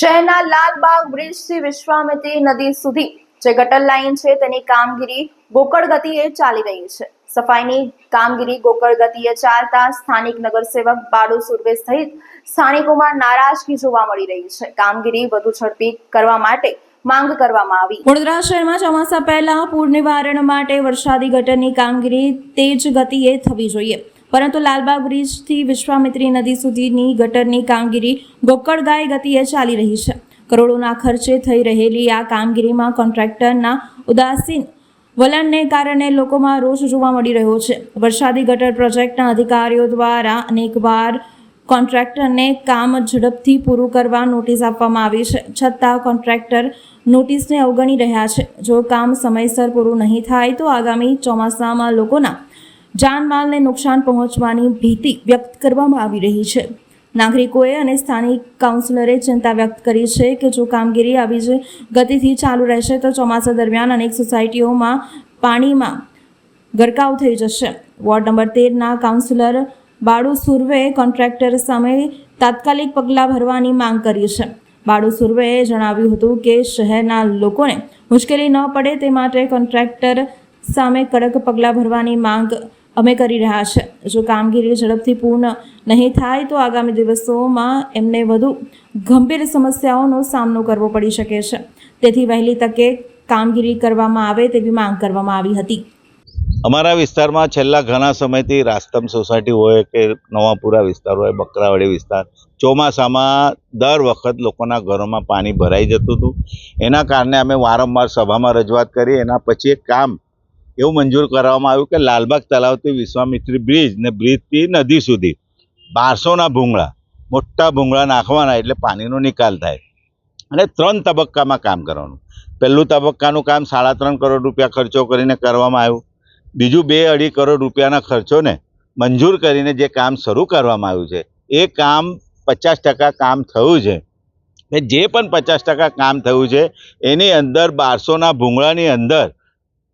શહેરના લાલબાગ બ્રિજથી વિશ્વામિત્રી નદી સુધી જે ગટર લાઇન છે તેની કામગીરી ગોકળ ગતિએ ચાલી રહી છે. સફાઈની કામગીરી ગોકળ ગતિએ ચાલતા સ્થાનિક નગરસેવક બાળુ સુરવે સહિત સ્થાનિકોમાં નારાજગી જોવા મળી રહી છે. કામગીરી વધુ ઝડપી કરવા માટે માંગ કરવામાં આવી. વડોદરા શહેરમાં ચોમાસા પહેલા પૂર નિવારણ માટે વરસાદી ગટરની કામગીરી તેજ ગતિએ થવી જોઈએ. પરંતુ લાલબાગ બ્રિજથી વિશ્વામિત્રી નદી સુધીની ગટરની કામગીરી ગોકળગાય ગતિએ ચાલી રહી છે. કરોડોના ખર્ચે થઈ રહેલી આ કામગીરીમાં કોન્ટ્રાક્ટરના ઉદાસીન વલણને કારણે લોકોમાં રોષ જોવા મળી રહ્યો છે. વરસાદી ગટર પ્રોજેક્ટના અધિકારીઓ દ્વારા અનેકવાર કોન્ટ્રાક્ટરને કામ ઝડપથી પૂરું કરવા નોટિસ આપવામાં આવી છે. છતાં કોન્ટ્રાક્ટર નોટિસને અવગણી રહ્યા છે. જો કામ સમયસર પૂરું નહીં થાય તો આગામી ચોમાસામાં લોકોના જાનમાલને નુકસાન પહોંચવાની ભીતિ વ્યક્ત કરવામાં આવી રહી છે. નાગરિકોએ અને સ્થાનિક કાઉન્સિલરે ચિંતા વ્યક્ત કરી છે કે જો કામગીરી આવી જ ગતિથી ચાલુ રહેશે તો ચોમાસા દરમિયાન અનેક સોસાયટીઓમાં પાણીમાં ગરકાવ થઈ જશે. વોર્ડ નંબર તેરના કાઉન્સિલર બાળુ સુર્વેએ કોન્ટ્રાક્ટર સામે તાત્કાલિક પગલાં ભરવાની માંગ કરી છે. બાળુ સુર્વેએ જણાવ્યું હતું કે શહેરના લોકોને મુશ્કેલી ન પડે તે માટે કોન્ટ્રાક્ટર સામે કડક પગલાં ભરવાની માંગ અમે કરી રહ્યા છે. જો કામગીરી ઝડપથી પૂર્ણ નહીં થાય તો આગામી દિવસોમાં એમને વધુ ગંભીર સમસ્યાઓનો સામનો કરવો પડી શકે છે. તેથી વહેલી તકે કામગીરી કરવામાં આવે તેવી માંગ કરવામાં આવી હતી. અમારા વિસ્તારમાં છેલ્લા ઘણા સમયથી રાસ્તમ સોસાયટી હોય કે નવાપુરા વિસ્તાર હોય, બકરાવાડી વિસ્તાર, ચોમાસામાં દર વખત લોકોના ઘરોમાં પાણી ભરાઈ જતું હતું. એના કારણે અમે વારંવાર સભામાં રજૂઆત કરી. એના પછી એક કામ એવું મંજૂર કરવામાં આવ્યું કે લાલબાગ તળાવથી વિશ્વામિત્રી બ્રિજ ને બ્રિજથી નદી સુધી બારસોના ભૂંગળા, મોટા ભૂંગળા નાખવાના એટલે પાણીનો નિકાલ થાય. અને ત્રણ તબક્કામાં કામ કરવાનું. પહેલું તબક્કાનું કામ સાડા ત્રણ કરોડ રૂપિયા ખર્ચો કરીને કરવામાં આવ્યું. બીજું બે અઢી કરોડ રૂપિયાના ખર્ચોને મંજૂર કરીને જે કામ શરૂ કરવામાં આવ્યું છે, એ કામ પચાસ ટકા કામ થયું છે. જે પણ પચાસ ટકા કામ થયું છે, એની અંદર બારસોના ભૂંગળાની અંદર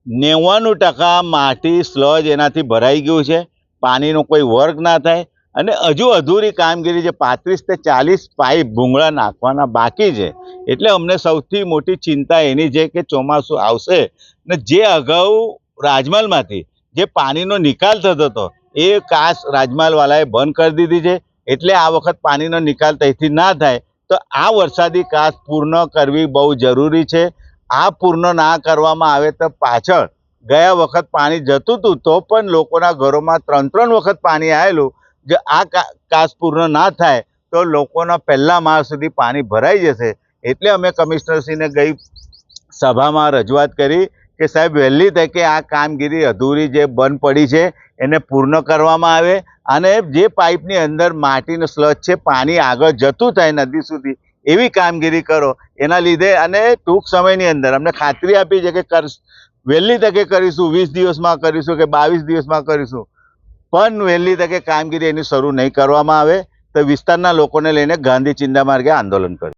નેવ્વાણું ટકા માટી સ્લજ એનાથી ભરાઈ ગયું છે. પાણીનો કોઈ વર્ક ના થાય અને હજુ અધૂરી કામગીરી જે પાંત્રીસ તે ચાલીસ પાઇપ ભૂંગળા નાખવાના બાકી છે. એટલે અમને સૌથી મોટી ચિંતા એની છે કે ચોમાસું આવશે ને જે અગાઉ રાજમહલમાંથી જે પાણીનો નિકાલ થતો હતો એ કાશ રાજમહલવાલાએ બંધ કરી દીધી છે. એટલે આ વખત પાણીનો નિકાલ ત્યાંથી ના થાય. તો આ વરસાદી કાશ પૂર્ણ કરવી બહુ જરૂરી છે. આ પૂર્ણ ના કરવામાં આવે તો પાછળ ગયા વખત પાણી જતું હતું તો પણ લોકોના ઘરોમાં ત્રણ ત્રણ વખત પાણી આવેલું જો આ કાસ પૂર્ણ ના થાય તો લોકોના પહેલા માળ સુધી પાણી ભરાઈ જશે. એટલે અમે કમિશનરશ્રીને ગઈ સભામાં રજૂઆત કરી કે સાહેબ વહેલી તકે આ કામગીરી અધૂરી જે બંધ પડી છે એને પૂર્ણ કરવામાં આવે અને જે પાઇપની અંદર માટીનો સ્લજ છે પાણી આગળ જતું થાય નદી સુધી એવી કામગીરી કરો, એના લીધે અને ટૂંક સમયની અંદર અમને ખાતરી આપી છે કે કર, વહેલી તકે કરીશું, વીસ દિવસમાં કરીશું કે બાવીસ દિવસમાં કરીશું. પણ વહેલી તકે કામગીરી એની શરૂ નહીં કરવામાં આવે, તો વિસ્તારના લોકોને લઈને ગાંધી ચિંતા માર્ગે આંદોલન કર્યું